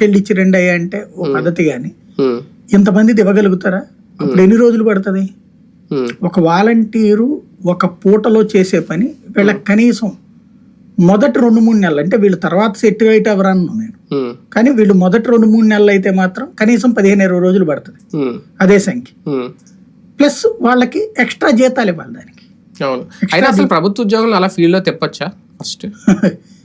వెళ్ళి ఇచ్చి రెండు అయ్యా అంటే ఓ పద్ధతి కానీ ఇంతమంది ఇవ్వగలుగుతారా అప్పుడు ఎన్ని రోజులు పడుతుంది? ఒక వాలంటీరు ఒక పూటలో చేసే పని వీళ్ళకి కనీసం మొదటి రెండు మూడు నెలలు అంటే వీళ్ళు తర్వాత సెట్ అయితే ఎవరన్నా నేను. కానీ వీళ్ళు మొదటి రెండు మూడు నెలలు అయితే మాత్రం కనీసం పదిహేను ఇరవై రోజులు పడుతుంది. అదే సంఖ్య. ప్లస్ వాళ్ళకి ఎక్స్ట్రా జీతాలు ఇవ్వాలి దానికి. ప్రభుత్వ ఉద్యోగులు అలా ఫీల్డ్లో తెప్పొచ్చా? ఫస్ట్.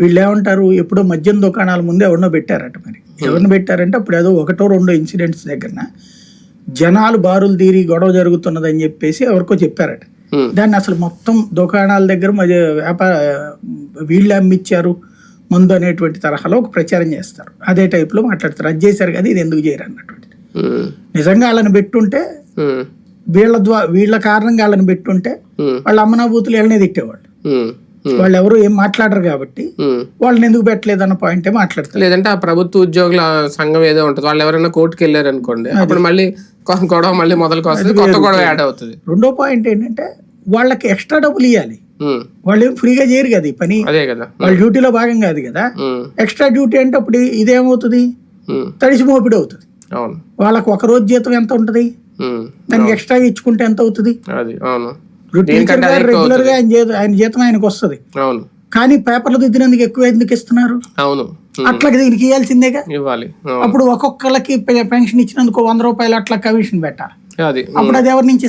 వీళ్ళు ఏమంటారు? ఎప్పుడో మద్యం దుకాణాల ముందే ఎవరినో పెట్టారట మరి. ఎవరిని పెట్టారంటే అప్పుడు ఏదో ఒకటో రెండో ఇన్సిడెంట్స్ దగ్గర జనాలు బారులు తీరి గొడవ జరుగుతున్నదని చెప్పేసి ఎవరికో చెప్పారట. దాన్ని అసలు మొత్తం దుకాణాల దగ్గర వ్యాపార వీళ్ళు అమ్మిచ్చారు ముందు అనేటువంటి తరహాలో ఒక ప్రచారం చేస్తారు. అదే టైప్లో మాట్లాడతారు. అది చేశారు కదా ఇది ఎందుకు చేయరు అన్నటువంటిది. నిజంగా వాళ్ళని పెట్టుంటే వీళ్ళ ద్వారా వీళ్ళ కారణంగా వాళ్ళని పెట్టుంటే వాళ్ళ అమ్మనాభూతులు వెళ్ళనే తిట్టేవాళ్ళు. వాళ్ళు ఎవరు ఏం మాట్లాడరు కాబట్టి ఉమ్. వాళ్ళని ఎందుకు పెట్టలేదు అన్న పాయింటే మాట్లాడతారు. లేదంటే ఆ ప్రభుత్వ ఉద్యోగుల సంఘం ఏదో ఉంటుంది. వాళ్ళు ఎవరైనా కోర్టుకి వెళ్ళారు అనుకోండి అప్పుడు మళ్ళీ గొడవ మళ్ళీ మొదలుకు వస్తుంది కొత్త గొడవ యాడ్ అవుతుంది. రెండో పాయింట్ ఏంటంటే వాళ్ళకి ఎక్స్ట్రా డబ్బులు ఇవ్వాలి ఉమ్, వాళ్ళు ఏం ఫ్రీగా చేయరు కదా ఈ పని. అదే కదా. వాళ్ళ డ్యూటీలో భాగం కాదు కదా. ఎక్స్ట్రా డ్యూటీ అంటే అప్పుడు ఇదేమవుతుంది? తడిసి మోపిడి అవుతుంది. అవును. వాళ్ళకి ఒక రోజు జీతం ఎంత ఉంటుంది? దానికి ఎక్స్ట్రా ఇచ్చుకుంటే ఎంత అవుతుంది? రెగ్యులర్గా ఆయన జీతం ఆయన జీతం ఆయనకు వస్తుంది. అవును. కానీ పేపర్లు దిద్దినందుకు ఎక్కువ ఎందుకు ఇస్తున్నారు? అవును. అట్లా దీనికి ఇవ్వాల్సిందేగా? ఇవ్వాలి. అప్పుడు ఒక్కొక్కరికి పెన్షన్ ఇచ్చినందుకు వంద రూపాయలు అట్లా కమిషన్ పెట్టాలి. అప్పుడు అది ఎవరి నుంచి